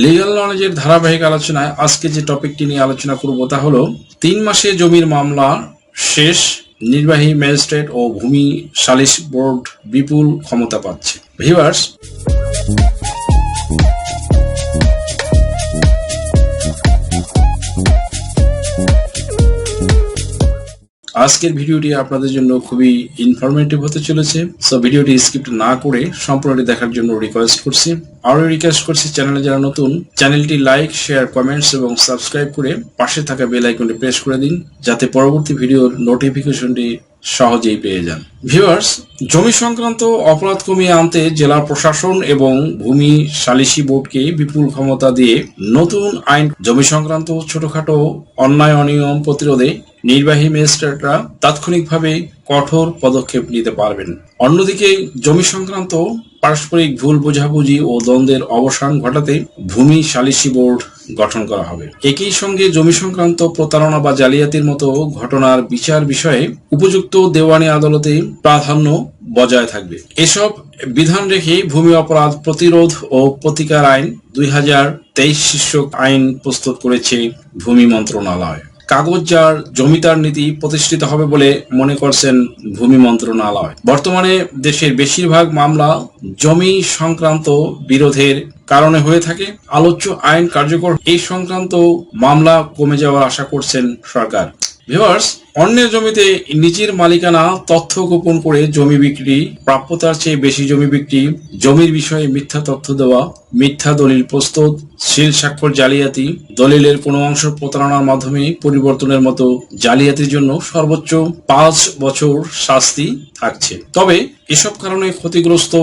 Legal নলেজের ধারাবাহিক আলোচনায় আজকে যে টপিকটি নিয়ে আলোচনা করব তা হলো, তিন মাসে জমির মামলা শেষ, নির্বাহী ম্যাজিস্ট্রেট ও ভূমি সালিশ বোর্ড বিপুল ক্ষমতা পাচ্ছে। ভিউয়ার্স আজকের ভিডিওটি আপনাদের জন্য খুবই ইনফরমেটিভ হতে চলেছে। সো ভিডিওটি স্কিপ না করে সম্পূর্ণটি দেখার জন্য রিকোয়েস্ট করছি। আরও রিকোয়েস্ট করছি চ্যানেলে যারা নতুন চ্যানেলটি লাইক শেয়ার কমেন্টস এবং সাবস্ক্রাইব করে পাশে থাকা বেল আইকনটি প্রেস করে দিন, যাতে পরবর্তী ভিডিওর নোটিফিকেশনটি সহজেই পেয়ে যান। ভিউয়ার্স জমি সংক্রান্ত অপরাধ কমিয়ে আনতে জেলা প্রশাসন এবং ভূমি সালিসি বোর্ডকে বিপুল ক্ষমতা দিয়ে নতুন আইন, জমি সংক্রান্ত ছোটখাটো অন্যায়, অনিয়ম প্রতিরোধে নির্বাহী ম্যাজিস্ট্রেটরা তাৎক্ষণিকভাবে কঠোর পদক্ষেপ নিতে পারবেন। অন্যদিকে, জমি সংক্রান্ত পারস্পরিক ভুল বোঝাবুঝি ও দ্বন্দ্বের অবসান ঘটাতে ভূমি সালিসি বোর্ড গঠন করা হবে। একই সঙ্গে জমি সংক্রান্ত প্রতারণা বা জালিয়াতির মতো ঘটনার বিচার বিষয়ে উপযুক্ত দেওয়ানি আদালতে প্রাধান্য বজায় থাকবে। এসব বিধান রেখে ভূমি অপরাধ প্রতিরোধ ও প্রতিকার আইন দুই হাজার তেইশ শীর্ষক আইন প্রস্তুত করেছে ভূমি মন্ত্রণালয়। কাগজ যার জমিদার নীতি প্রতিষ্ঠিত হবে বলে মনে করছেন ভূমি মন্ত্রণালয়। বর্তমানে দেশের বেশিরভাগ মামলা জমি সংক্রান্ত বিরোধের কারণে হয়ে থাকে। আলোচ্য আইন কার্যকর এই সংক্রান্ত মামলা কমে যাওয়ার আশা করছেন সরকার। ভিউয়ার্স অন্যের জমিতে নিজের মালিকানা তথ্য গোপন করে জমি বিক্রি, প্রাপ্যতার চেয়ে বেশি জমি বিক্রি, জমির বিষয়ে মিথ্যা তথ্য দেওয়া, মিথ্যা দলিল প্রস্তুত, সিল স্বাক্ষর জালিয়াতি, দলিলের কোনো অংশ প্রতারণার মাধ্যমে পরিবর্তনের মতো জালিয়াতির জন্য সর্বোচ্চ পাঁচ বছর শাস্তি থাকছে। তবে এসব কারণে ক্ষতিগ্রস্ত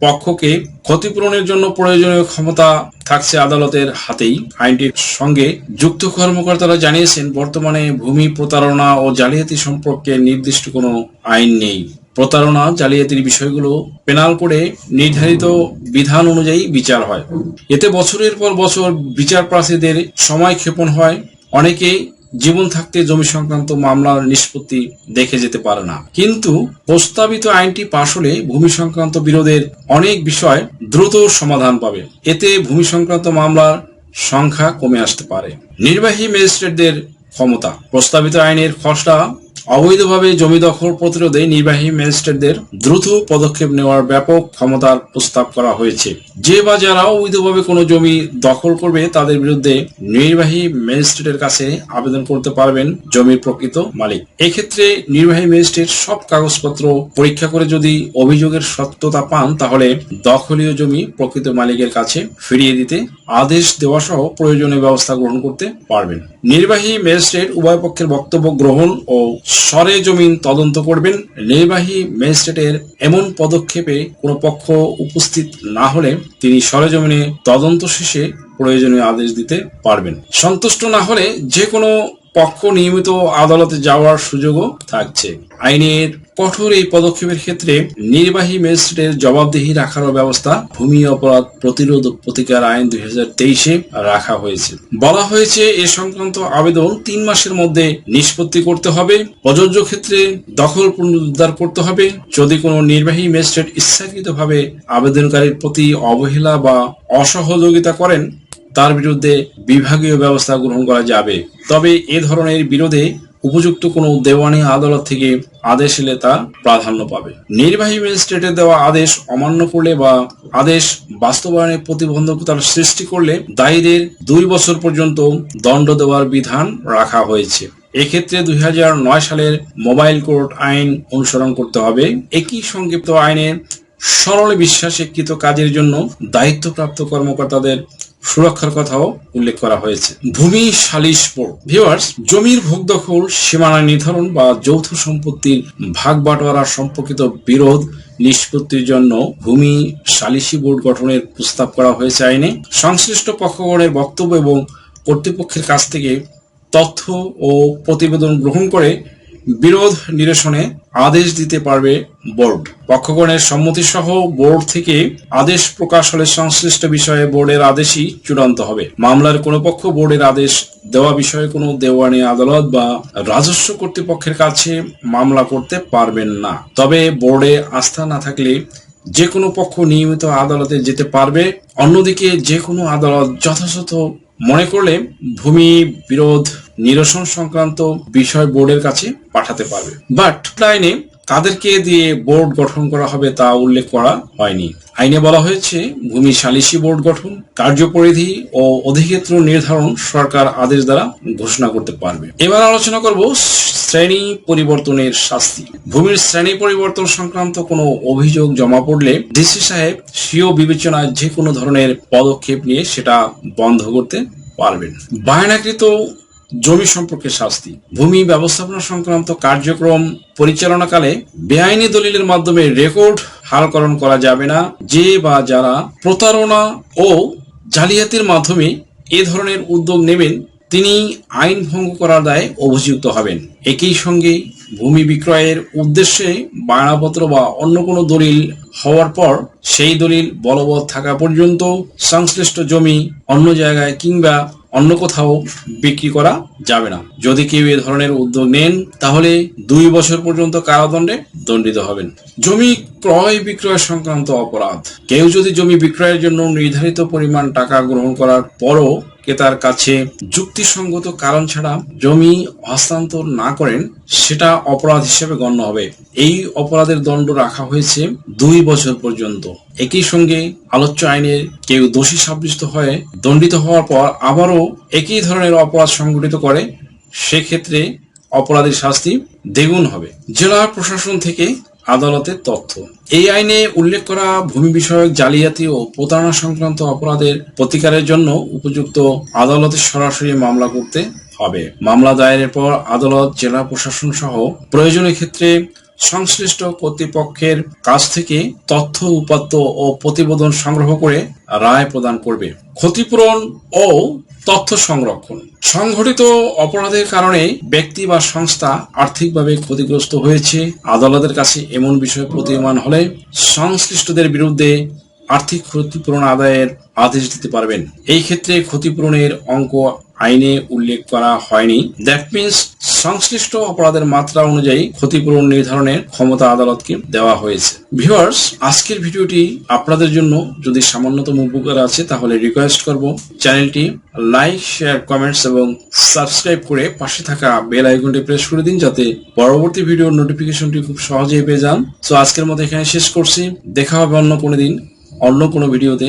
পক্ষকে ক্ষতিপূরণের জন্য প্রয়োজনীয় ক্ষমতা থাকছে আদালতের হাতেই। আইনটির সঙ্গে যুক্ত কর্মকর্তারা জানিয়েছেন, বর্তমানে ভূমি প্রতারণা ও জালিয়াতি সম্পর্কে নির্দিষ্ট কোনো আইন নেই। প্রতারণা, জালিয়াতির বিষয়গুলো পেনাল করে নির্ধারিত বিধান অনুযায়ী বিচার হয়। এতে বছরের পর বছর বিচার প্রার্থীদের সময় ক্ষেপণ হয়। অনেকেই জীবন থাকতে জমি সংক্রান্ত মামলার নিষ্পত্তি দেখে যেতে পারে না। কিন্তু প্রস্তাবিত আইনটি পাশ হলে ভূমি সংক্রান্ত বিরোধের অনেক বিষয় দ্রুত সমাধান পাবে। এতে ভূমি সংক্রান্ত মামলার সংখ্যা কমে আসতে পারে। নির্বাহী ম্যাজিস্ট্রেটদের ক্ষমতা। প্রস্তাবিত আইনের খসড়া অবৈধভাবে জমি দখল প্রতিরোধে নির্বাহী ম্যাজিস্ট্রেটদের দ্রুত পদক্ষেপ নেওয়ার ব্যাপক ক্ষমতার প্রস্তাব করা হয়েছে। যে বা যারা অবৈধভাবে কোনো জমি দখল করবে, তাদের বিরুদ্ধে নির্বাহী ম্যাজিস্ট্রেটের কাছে আবেদন করতে পারবেন জমির প্রকৃত মালিক। এক্ষেত্রে নির্বাহী ম্যাজিস্ট্রেট সব কাগজপত্র পরীক্ষা করে যদি অভিযোগের সত্যতা পান, তাহলে দখলীয় জমি প্রকৃত মালিকের কাছে ফিরিয়ে দিতে আদেশ দেওয়া সহ প্রয়োজনীয় ব্যবস্থা গ্রহণ করতে পারবেন। নির্বাহী ম্যাজিস্ট্রেট উভয় পক্ষের বক্তব্য গ্রহণ ও সরে জমিন তদন্ত করবেন। নির্বাহী ম্যাজিস্ট্রেটের এমন পদক্ষেপে কোনো পক্ষ উপস্থিত না হলে তিনি সরেজমিনে তদন্ত শেষে প্রয়োজনীয় আদেশ দিতে পারবেন। সন্তুষ্ট না হলে যে কোনো পক্ষ নিয়মিত আদালতে যাওয়ার সুযোগও থাকছে। আইনের কঠোর এই পদক্ষেপের ক্ষেত্রে নির্বাহী ম্যাজিস্ট্রেটের জবাবদিহি রাখারও ব্যবস্থা ভূমি অপরাধ প্রতিরোধ প্রতিকার আইন দুই হাজার তেইশে রাখা হয়েছে। বলা হয়েছে, এ সংক্রান্ত আবেদন তিন মাসের মধ্যে নিষ্পত্তি করতে হবে। প্রযোজ্য ক্ষেত্রে দখল পুনরুদ্ধার করতে হবে। যদি কোনো নির্বাহী ম্যাজিস্ট্রেট ইচ্ছাকৃতভাবে আবেদনকারীর প্রতি অবহেলা বা অসহযোগিতা করেন তার বিরুদ্ধে বিভাগীয় ব্যবস্থা গ্রহণ করা যাবে। তবে এ ধরনের বিরোধে উপযুক্ত কোনো দেওয়ানি আদালত থেকে আদেশ এলে তা প্রাধান্য পাবে। নির্বাহী ম্যাজিস্ট্রেটের দেওয়া আদেশ অমান্য করলে বা আদেশ বাস্তবায়নে প্রতিবন্ধকতার সৃষ্টি করলে দায়ীদের দুই বছর পর্যন্ত দণ্ড দেওয়ার বিধান রাখা হয়েছে। এক্ষেত্রে দুই হাজার নয় সালের মোবাইল কোর্ট আইন অনুসরণ করতে হবে। একই সংক্ষিপ্ত আইনে সরল বিশ্বাসকৃত কাজের জন্য দায়িত্বপ্রাপ্ত কর্মকর্তাদের সুরক্ষার কথাও উল্লেখ করা হয়েছে। ভূমি সালিশ বোর্ড। ভিউয়ার্স জমির ভোগ দখল সীমানা নির্ধারণ বা যৌথ সম্পত্তির ভাগ বাটোয়ারা সম্পর্কিত বিরোধ নিষ্পত্তির জন্য ভূমি সালিসি বোর্ড গঠনের প্রস্তাব করা হয়েছে আইনে। সংশ্লিষ্ট পক্ষগণের বক্তব্য এবং কর্তৃপক্ষের কাছ থেকে তথ্য ও প্রতিবেদন গ্রহণ করে বিরোধ নিরসনে আদেশ দিতে পারবে বোর্ড। পক্ষগণের সম্মতি সহ বোর্ড থেকে আদেশ প্রকাশ হলে সংশ্লিষ্ট বিষয়ে বোর্ডের আদেশই চূড়ান্ত হবে। মামলার কোনো পক্ষ বোর্ডের আদেশ দেওয়া বিষয়ে কোনো দেওয়ানি আদালত বা রাজস্ব কর্তৃপক্ষের কাছে মামলা করতে পারবেন না। তবে বোর্ডে আস্থা না থাকলে যে কোনো পক্ষ নিয়মিত আদালতে যেতে পারবে। অন্যদিকে যে কোনো আদালত যথাযথ মনে করলে ভূমি বিরোধ নিরসন সংক্রান্ত বিষয় বোর্ডের কাছে পাঠাতে পারবে। বাট আইনে তাদেরকে দিয়ে বোর্ড গঠন করা হবে তা উল্লেখ করা হয়নি। আইনে বলা হয়েছে, ভূমি সালিসি বোর্ড গঠন, কার্যপরিধি ও অধিক্ষেত্র নির্ধারণ সরকার আদেশ দ্বারা ঘোষণা করতে পারবে। এবার আলোচনা করব শ্রেণি পরিবর্তনের শাস্তি। ভূমির শ্রেণি পরিবর্তন সংক্রান্ত কোনো অভিযোগ জমা পড়লে ডিসি সাহেব স্বীয় বিবেচনায় যে কোনো ধরনের পদক্ষেপ নিয়ে সেটা বন্ধ করতে পারবেন। বায়নাকৃত জমি সম্পর্কে শাস্তি, ভূমি ব্যবস্থাপনা সংক্রান্ত কার্যক্রম পরিচালনাকালে বেআইনি দলিলের মাধ্যমে রেকর্ড হালকরণ করা যাবে না। যে বা যারা প্রতারণা ও জালিয়াতির মাধ্যমে এ ধরনের উদ্যোগ নেবেন, তিনি আইন ভঙ্গ করার দায়ে অভিযুক্ত হবেন। একই সঙ্গে ভূমি বিক্রয়ের উদ্দেশ্যে বায়নাপত্র বা অন্য কোনো দলিল হওয়ার পর সেই দলিল বলবৎ থাকা পর্যন্ত সংশ্লিষ্ট জমি অন্য জায়গায় কিংবা অন্য কোথাও বিক্রি করা যাবে না। যদি কেউ এ ধরনের উদ্যোগ নেন, তাহলে দুই বছর পর্যন্ত কারাদণ্ডে দণ্ডিত হবেন। জমি ক্রয় বিক্রয় সংক্রান্ত অপরাধ। কেউ যদি জমি বিক্রয়ের জন্য নির্ধারিত পরিমাণ টাকা গ্রহণ করার পরও ক্রেতার কাছে যুক্তিসঙ্গত কারণ ছাড়া জমি হস্তান্তর না করেন, সেটা অপরাধ হিসেবে গণ্য হবে। এই অপরাধের দণ্ড রাখা হয়েছে দুই বছর পর্যন্ত। একই সঙ্গে আলোচ্য আইনের কেউ দোষী সাব্যস্ত হয়ে দণ্ডিত হওয়ার পর আবারও একই ধরনের অপরাধ সংঘটিত করে, সেক্ষেত্রে অপরাধীর শাস্তি দ্বিগুণ হবে। জেলা প্রশাসন থেকে আদালতের তথ্য। এই আইনে উল্লেখ করা ভূমি বিষয়ক জালিয়াতি ও প্রতারণা সংক্রান্ত অপরাধের প্রতিকারের জন্য উপযুক্ত আদালতে সরাসরি মামলা করতে হবে। মামলা দায়েরের পর আদালত, জেলা প্রশাসন সহ প্রয়োজনীয় ক্ষেত্রে সংশ্লিষ্ট কর্তৃপক্ষের কাছ থেকে তথ্য, উপাত্ত ও প্রতিবেদন সংগ্রহ করে রায় প্রদান করবে। ক্ষতিপূরণ ও তথ্য সংরক্ষণ। সংঘটিত অপরাধের কারণে ব্যক্তি বা সংস্থা আর্থিকভাবে ক্ষতিগ্রস্ত হয়েছে। আদালতের কাছে এমন বিষয় প্রতীয়মান হলে সংশ্লিষ্টদের বিরুদ্ধে আর্থিক ক্ষতিপূরণ আদায়ের আদেশ দিতে পারবেন। এই ক্ষেত্রে ক্ষতিপূরণের অঙ্ক আইনে উল্লেখ করা হয়নি। দ্যাট মিন্স সংশ্লিষ্ট অপরাধের মাত্রা অনুযায়ী ক্ষতিপূরণ নির্ধারণের ক্ষমতা আদালতকে দেওয়া হয়েছে। ভিউয়ার্স আজকের ভিডিওটি আপনাদের জন্য। যদি সামান্যতম উপকার আছে, তাহলে রিকোয়েস্ট করব। চ্যানেলটি লাইক শেয়ার কমেন্টস এবং সাবস্ক্রাইব করে পাশে থাকা বেল আইকনটি প্রেস করে দিন, যাতে পরবর্তী ভিডিওর নোটিফিকেশনটি খুব সহজেই পেয়ে যান। তো আজকের মতো এখানে শেষ করছি। দেখা হবে অন্য কোনো দিন, অন্য কোনো ভিডিওতে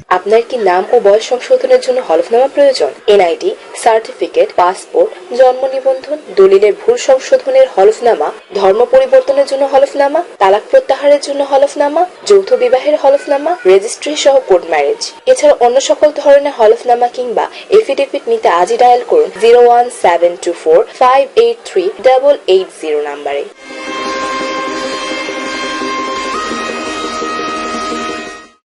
আপনার কি নাম ও বয়স সংশোধনের জন্য হলফনামা প্রয়োজন? এনআইডি, সার্টিফিকেট, পাসপোর্ট, জন্ম নিবন্ধন, দলিলের ভুল সংশোধনের হলফনামা, ধর্ম পরিবর্তনের জন্য হলফনামা, তালাক প্রত্যাহারের জন্য হলফনামা, যৌথ বিবাহের হলফনামা রেজিস্ট্রি সহ কোর্ট ম্যারেজ এছাড়া অন্য সকল ধরনের হলফনামা কিংবা এফিডেভিট নিতে আজই ডায়াল করুন zero one seven two four five eight three double eight zero নাম্বারে